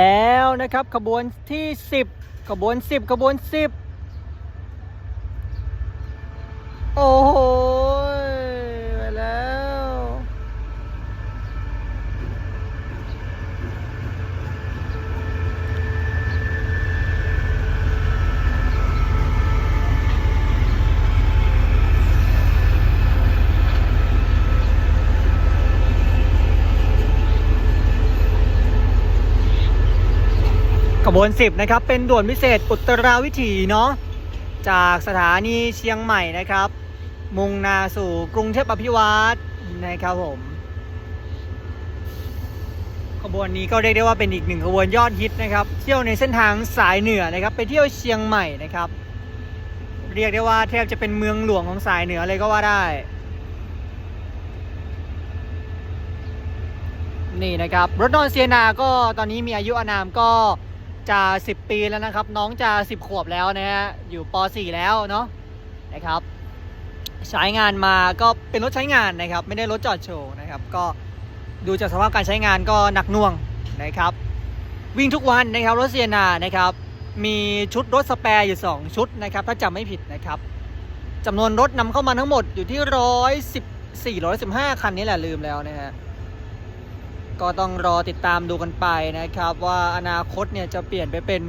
แล้วนะครับขบวนที่ 10 ขบวน 10 ขบวน 10 โอ้โหไปแล้ว ข บวน 10 นะครับ เป็นด่วนพิเศษอุตราวิถีเนาะจากสถานีเชียงใหม่นะครับ มุ่งหนาสู่กรุงเทพอภิวัตนะครับผม ขบวนนี้ก็เรียกได้ว่าเป็นอีกหนึ่งขบวนยอดฮิตนะครับ เที่ยวในเส้นทางสายเหนือนะครับ ไปเที่ยวเชียงใหม่นะครับ เรียกได้ว่าแทบจะเป็นเมืองหลวงของสายเหนือเลยก็ว่าได้ นี่นะครับ รถนอนเซียนาก็ตอนนี้มีอายุอานามก็ จะ10ปีแล้วนะครับ น้องจะ10ขวบแล้วนะฮะอยู่ป .4 แล้วเนาะนะครับ ใช้งานมาก็เป็นรถใช้งานนะครับ ไม่ได้รถจอดโชว์นะครับ ก็ดูจากสภาพการใช้งานก็หนักน่วงนะครับ วิ่งทุกวันนะครับรถเซียนานะครับ มีชุดรถสแปร์อยู่ 2 ชุดนะครับ ถ้าจำไม่ผิดนะครับจำนวนรถนำเข้ามาทั้งหมดอยู่ที่ร้อยสิบสี่ร้อยสิบห้าคันนี้แหละลืมแล้วนะฮะ ก็ต้องรอติดตามดูกันไปนะครับ ว่าอนาคตเนี่ยจะเปลี่ยนไปเป็น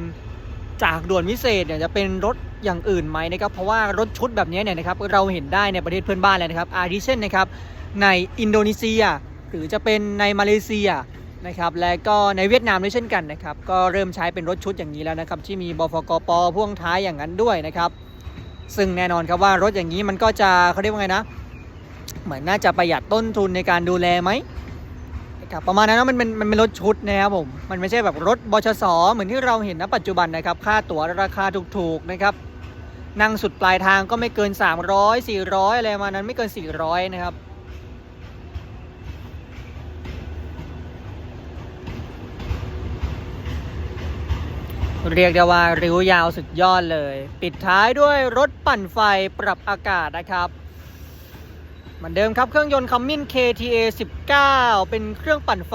จากด่วนวิเศษเนี่ยจะเป็นรถอย่างอื่นไหมนะครับเพราะว่ารถชุดแบบนี้เนี่ยนะครับเราเห็นได้ในประเทศเพื่อนบ้านเลยนะครับอาทิเช่นนะครับในอินโดนีเซีย หรือจะเป็นในมาเลเซียนะครับและก็ในเวียดนามด้วยเช่นกันนะครับก็เริ่มใช้เป็นรถชุดอย่างนี้แล้วนะครับที่มีบฟกปพ่วงท้ายอย่างนั้นด้วยนะครับซึ่งแน่นอนครับว่ารถอย่างนี้มันก็จะเขาเรียกว่าไงนะเหมือนน่าจะประหยัดต้นทุนในการดูแลไหม ครับประมาณนั้นนะมันเป็นมันเป็นรถชุดนะครับผมมันไม่ใช่แบบรถบชสเหมือนที่เราเห็นณปัจจุบันนะครับ ค่าตั๋วราคาถูกๆนะครับนั่งสุดปลายทางก็ไม่เกิน 300 400 อะไรประมาณนั้นไม่เกิน 400 นะครับเรียกได้ว่าริ้วยาวสุดยอดเลย ปิดท้ายด้วยรถปั่นไฟปรับอากาศนะครับ เหมือนเดิมครับเครื่องยนต์คัมมิน KTA 19 เป็นเครื่องปั่นไฟ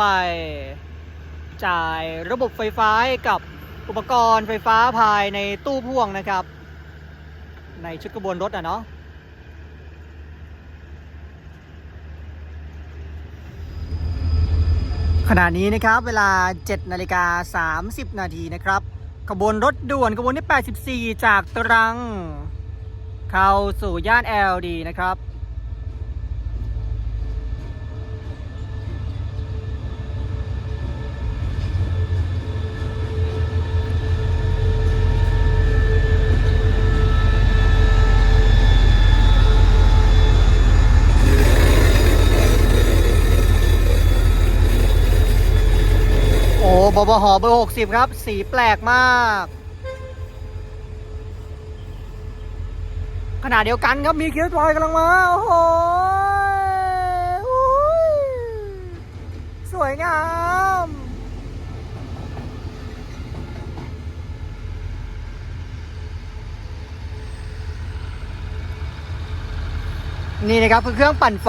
จ่ายระบบไฟฟ้ากับอุปกรณ์ไฟฟ้าภายในตู้พ่วงนะครับ ในชุดกระบวนรถอะเนาะขณะนี้นะครับเวลา 7นาฬิกา30 นาทีนะครับขบวนรถด่วนขบวนที่ 84 จากตรัง เข้าสู่ย่าน LD นะครับ โอ้บบบหเบอร์ 60 ครับ สีแปลกมากขณะเดียวกันครับมีคิวทอยกำลังมา โอ้โหสวยงามนี่นะครับคือเครื่องปั่นไฟ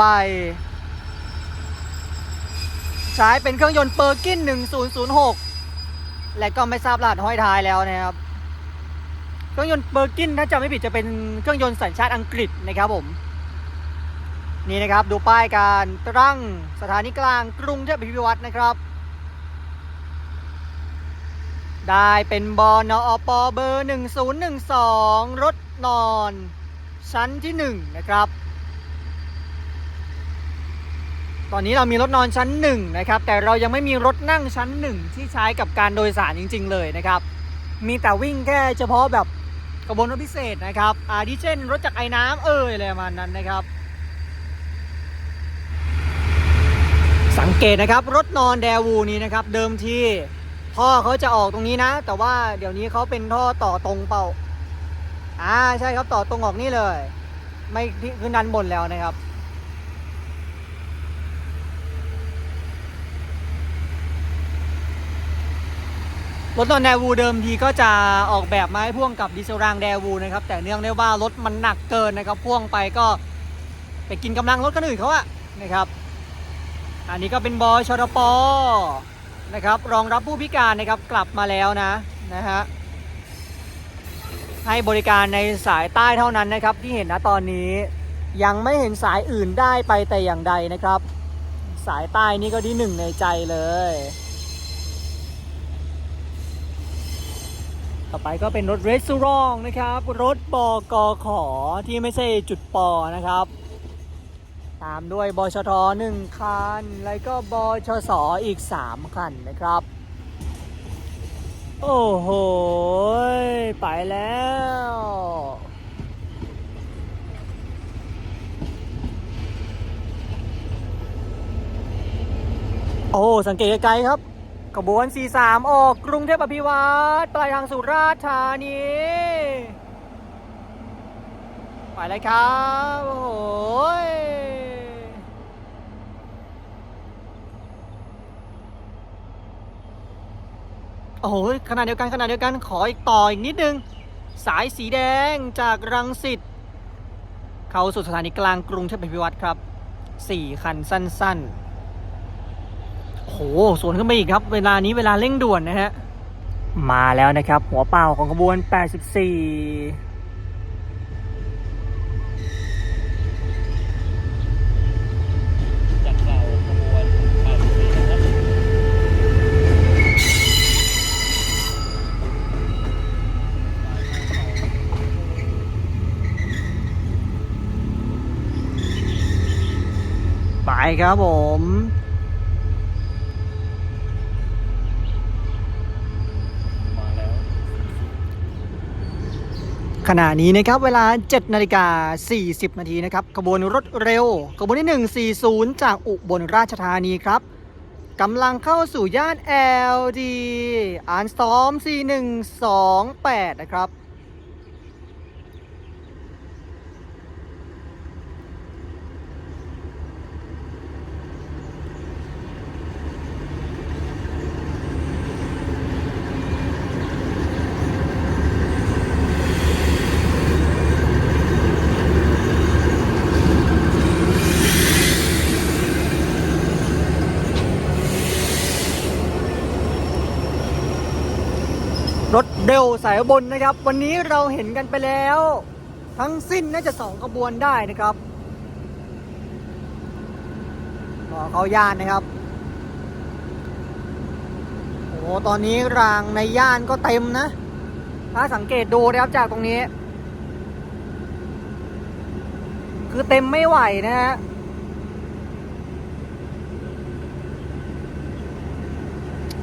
ใช้เป็นเครื่องยนต์เปอร์กิน 1006 และก็ไม่ทราบรหัสห้อยท้ายแล้วนะครับ เครื่องยนต์เปอร์กินถ้าจำไม่ผิดจะเป็นเครื่องยนต์สัญชาติอังกฤษนะครับผม นี่นะครับดูป้ายการตั้งสถานีกลางกรุงเทพอภิวัตนะครับ ได้เป็นบอนอปเบอร์ 1012 รถนอน ชั้นที่ 1 นะครับ ตอนนี้เรามีรถนอนชั้นหนึ่งนะครับแต่เรายังไม่มีรถนั่งชั้นหนึ่งที่ใช้กับการโดยสารจริง ๆ เลยนะครับมีแต่วิ่งแค่เฉพาะแบบกระบวนรถพิเศษนะครับอาทิเช่น รถจากไอ้น้ำเอ่ยอะไรประมาณนั้นนะครับ สังเกตนะครับรถนอนแดวูนี้นะครับเดิมทีท่อเขาจะออกตรงนี้นะ แต่ว่าเดี๋ยวนี้เขาเป็นท่อต่อตรงเป่าอ่าใช่ครับต่อตรงออกนี่เลย ไม่ขึ้นดันบนแล้วนะครับ รถนอนแดวูเดิมทีก็จะออกแบบมาให้พ่วงกับดีเซลรางแดวูนะครับ แต่เนื่องด้ว่ารถมันหนักเกินนะครับ พ่วงไปก็ไปกินกำลังรถคนอื่นเขาอะนะครับ อันนี้ก็เป็นบอชรปนะครับ รองรับผู้พิการนะครับกลับมาแล้วนะนะฮะให้บริการในสายใต้เท่านั้นนะครับ ที่เห็นนะตอนนี้ยังไม่เห็นสายอื่นได้ไปแต่อย่างใดนะครับ สายใต้นี่ก็ที่หนึ่งในใจเลย ต่อไปก็เป็นรถเรสซูรองนะครับ รถบกขอที่ไม่ใช่จุดปอนะครับ ตามด้วยบชทหนึ่งคัน แล้วก็บชสอีก 3 คันนะครับ โอ้โห ไปแล้วโอ้สังเกตไกลๆครับ ขบวน 43 ออกกรุงเทพอภิวัตรปลายทางสุราษฎร์ธานี ไปเลยครับ โอ้โหโอ้โหขนาดเดียวกันขนาดเดียวกันขออีกต่ออีกนิดนึง สายสีแดงจากรังสิตเข้าสู่สถานีกลางกรุงเทพอภิวัตรครับ 4 คันสั้น ๆ โอ้โหสวนขึ้นไปอีกครับ เวลานี้เวลาเร่งด่วนนะฮะ มาแล้วนะครับ หัวเป่าของขบวน 84จากเก่าขบวน84นะครับไปครับผม ขณะนี้นะครับเวลา 7นาฬิกา40 นาทีนะครับขบวนรถเร็วขบวนที่ 140 จากอุบลราชธานีครับกำลังเข้าสู่ย่าน LD อ่านซ้อม 4128 นะครับ สายบนนะครับ วันนี้เราเห็นกันไปแล้ว ทั้งสิ้นน่าจะสองขบวนได้นะครับรอเขาย่านนะครับโอ้ตอนนี้รางในย่านก็เต็มนะ ถ้าสังเกตดูนะครับจากตรงนี้ คือเต็มไม่ไหวนะฮะ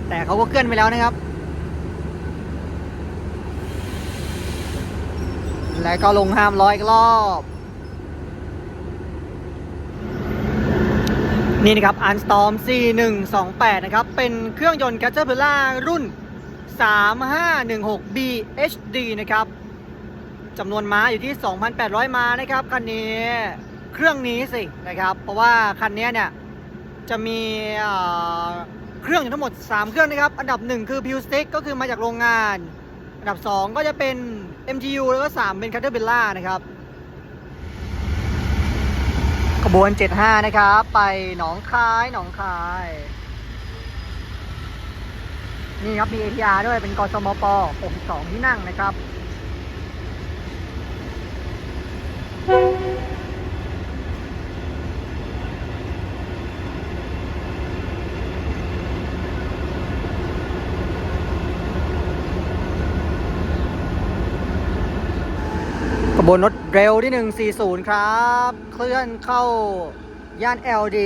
แต่เขาก็เคลื่อนไปแล้วนะครับ แล้วก็ลงห้ามร้อยรอบ นี่นะครับ a n s t o r m C128 นะครับ เป็นเครื่องยนต์ Caterpillar รุ่น 3516 BHD นะครับจำนวนม้าอยู่ที่ 2,800 ม้านะครับ คันนี้เครื่องนี้สินะครับ เพราะว่าคันนี้เนี่ยจะมีเครื่องอยู่ทั้งหมด 3 เครื่องนะครับ อันดับ 1 คือ p i w Stick ก็คือมาจากโรงงาน อันดับ 2 ก็จะเป็น MGU แล้วก็3เป็น Caterpillar นะครับขบวน 75 นะครับ ไปหนองคายหนองคาย นี่ครับมี ATR ด้วยเป็นกสมป 62 ที่นั่งนะครับ บนรถเร็วที่ 140 ครับ เคลื่อนเข้าย่าน LD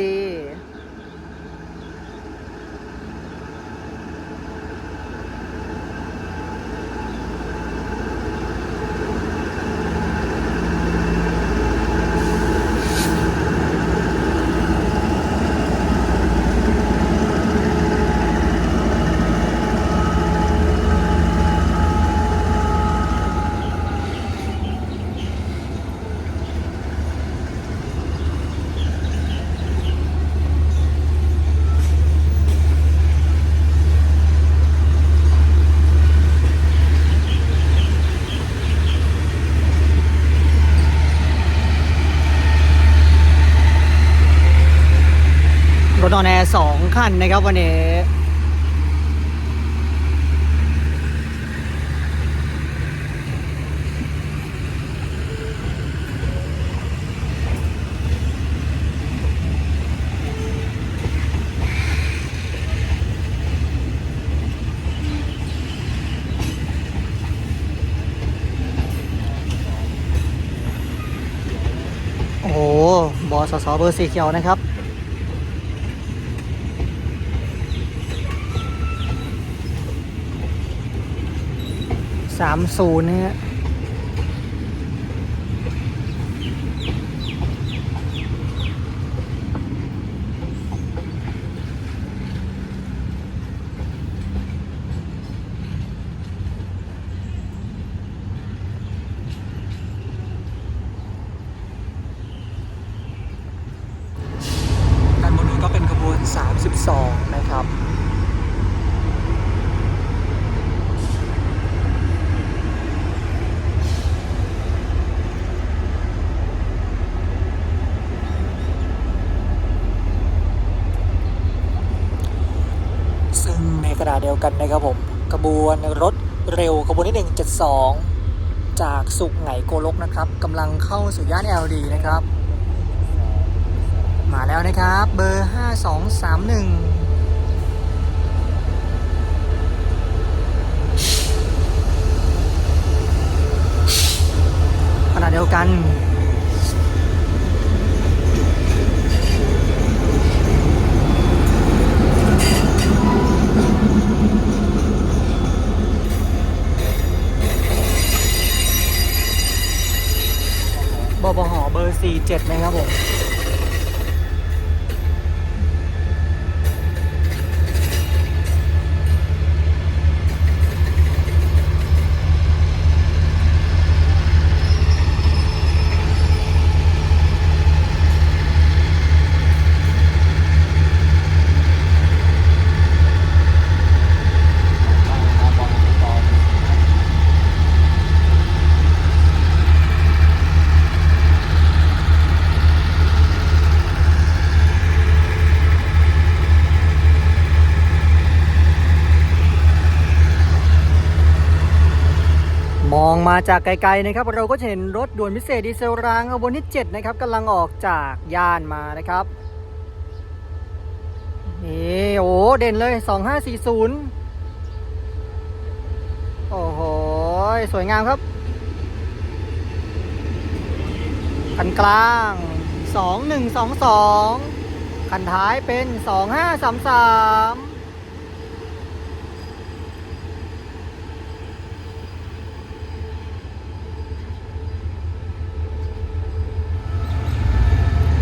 ันนะครับวันนี้โอ้โหบอสสเบอร์สีเขียวนะครับ สามศูนย์นะฮะ ด้านบนนี้ก็เป็นขบวน 32 นะครับ ซึ่งในกระดาษ เดียวกันนะครับผมขบวนรถเร็วขบวนที่ 172 จากสุขไหงโกลกนะครับกำลังเข้าสู่ย่าน LD นะครับ มาแล้วนะครับ เบอร์ 5231ขณะเดียวกัน บบบหเบอร์ 47 นะครับผม มาจากไกลๆนะครับ เราก็จะเห็นรถด่วนพิเศษดีเซลรางขบวนที่ 7 นะครับกำลังออกจากย่านมานะครับนี่โอ้เด่นเลย 2540 โอ้โห สวยงามครับคันกลาง 2122 คันท้ายเป็น 2533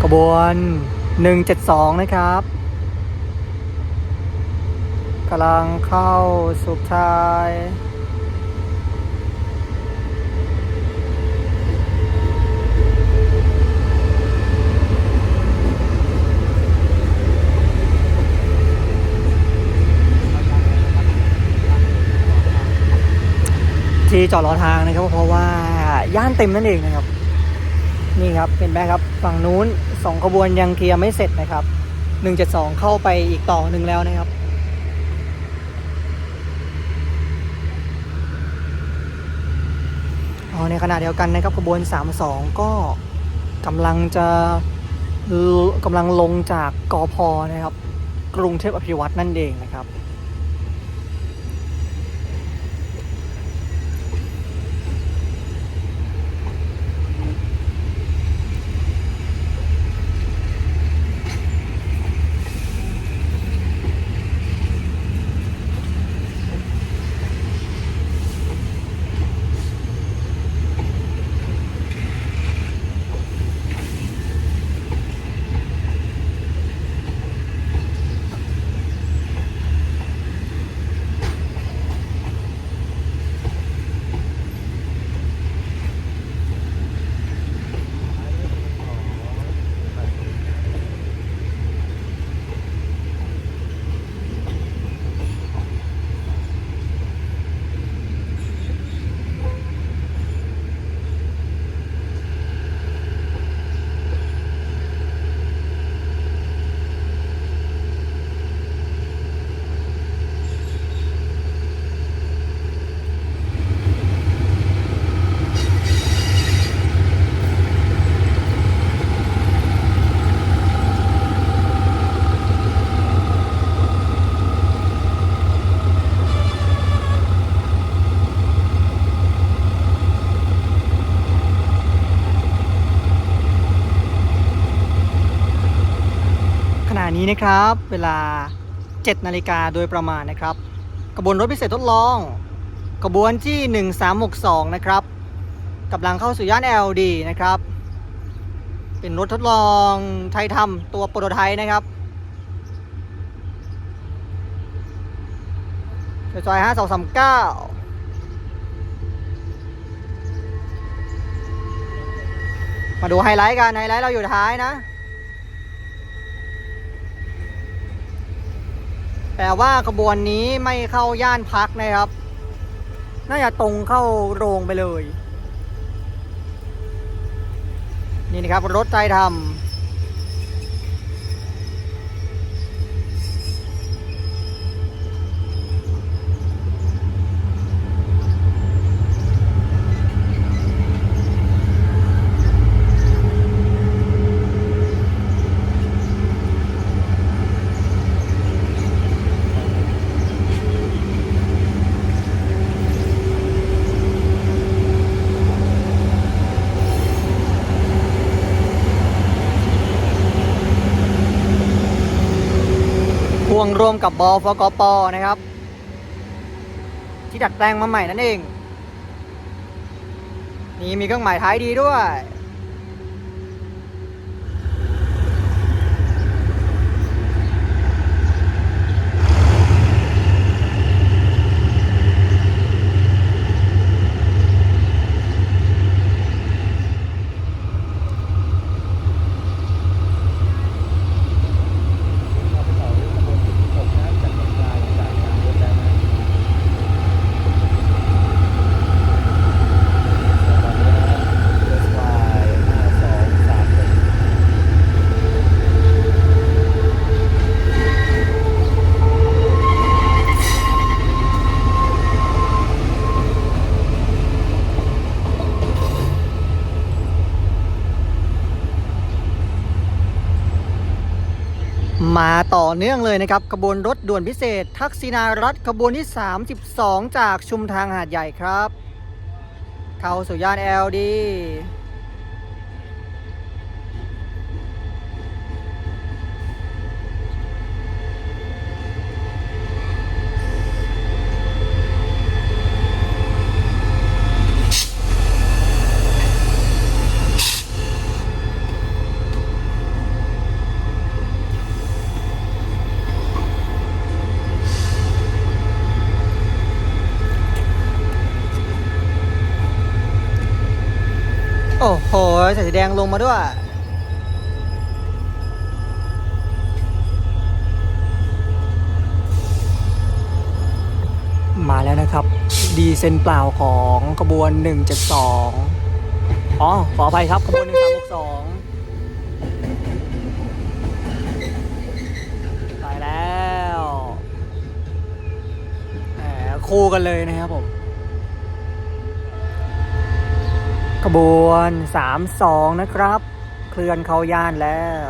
ข บวน 172 นะครับกำลังเข้าสุขชายที่จอดรอทางนะครับเพราะว่าย่านเต็มนั่นเองนะครับ นี่ครับเห็นไหมครับฝั่งนู้น สองขบวนยังเคลียร์ไม่เสร็จนะครับ172เข้าไปอีกต่อหนึ่งแล้วนะครับอ๋อในขณะเดียวกันนะครับขบวน 32 ก็กำลังจะกำลังลงจากกอพอนะครับ กรุงเทพอภิวัตนั่นเองนะครับ นี้นะครับ เวลา 7 นาฬิกาโดยประมาณนะครับ กระบวนรถพิเศษทดลอง กระบวนที่ 1362 นะครับกำลังเข้าสู่ย่าน LD นะครับ เป็นรถทดลองไทยทำตัวโปรโตไทป์นะครับซอย5239มาดูไฮไลท์กัน ไฮไลท์เราอยู่ท้ายนะ แต่ว่าขบวนนี้ไม่เข้าย่านพักนะครับ น่าจะตรงเข้าโรงไปเลย นี่นะครับรถใจทำ รวมกับบฟกปนะครับ ที่ดัดแปลงมาใหม่นั่นเอง นี่มีเครื่องหมายท้ายดีด้วย เราไปต่อที่ขบวนที่16นะครับจากตรงกลางจากทางรถแล้วนะตอนนี้นะครับเอสวายห้าสองสามหนึ่ง มาต่อเนื่องเลยนะครับขบวนรถด่วนพิเศษ ทักษิณารัฐขบวนที่ 32 จากชุมทางหาดใหญ่ครับ เข้าสู่ย่าน LD โอ้โหใส่สีแดงลงมาด้วย มาแล้วนะครับ ดีเซนเปล่าของขบวน 172 อ๋อ ขออภัยครับขบวน 1362 ไปแล้วแหมคู่กันเลยนะครับผม ขบวน 32 นะครับ เคลื่อนเข้าย่านแล้ว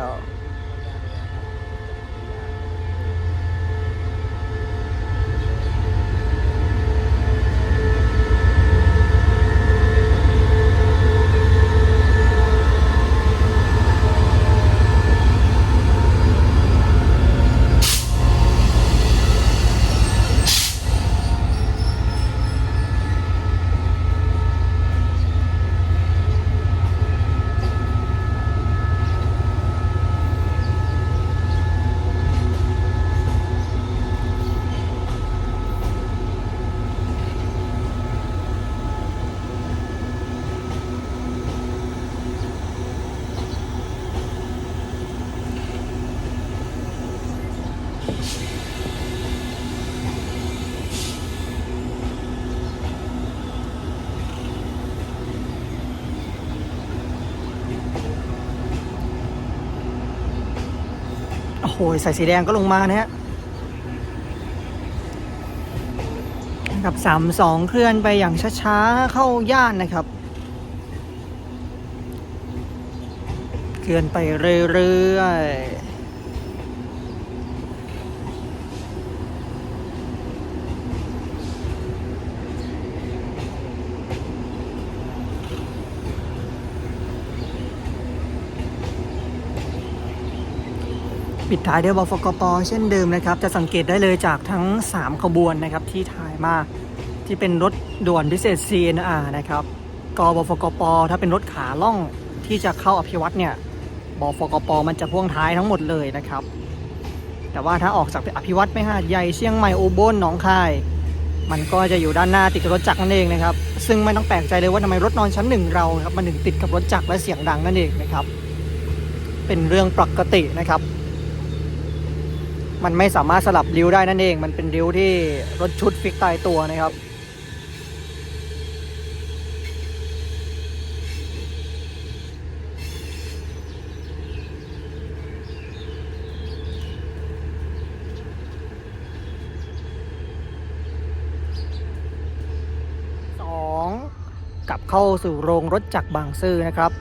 อ้ยใส่สีแดงก็ลงมานะฮะกับสามสองเคลื่อนไปอย่างช้าๆ เข้าย่านนะครับ เคลื่อนไปเรื่อยๆ ปิดท้ายด้วยบฟกปเช่นเดิมนะครับ จะสังเกตได้เลยจากทั้ง 3 ขบวนนะครับที่ถ่ายมาที่เป็นรถด่วนพิเศษ CNR นะครับกบฟกปถ้าเป็นรถขาล่องที่จะเข้าอภิวัตเนี่ยบฟกปมันจะพ่วงท้ายทั้งหมดเลยนะครับ แต่ว่าถ้าออกจากอภิวัตไม่หาดใหญ่เชียงใหม่อุบลหนองคาย มันก็จะอยู่ด้านหน้าติดกับรถจักรนั่นเองนะครับ ซึ่งไม่ต้องแปลกใจเลยว่าทำไมรถนอนชั้นหนึ่งเราครับมันถึงติดกับรถจักรและเสียงดังนั่นเองนะครับ เป็นเรื่องปกตินะครับ มันไม่สามารถสลับริ้วได้นั่นเอง มันเป็นริ้วที่รถชุดฟิกตายตัวนะครับสองกลับเข้าสู่โรงรถจักรบางซื่อนะครับ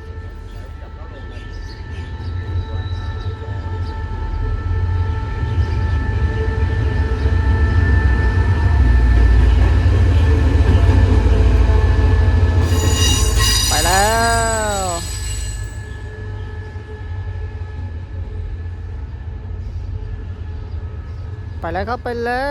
ไปแล้ว ไปแล้ว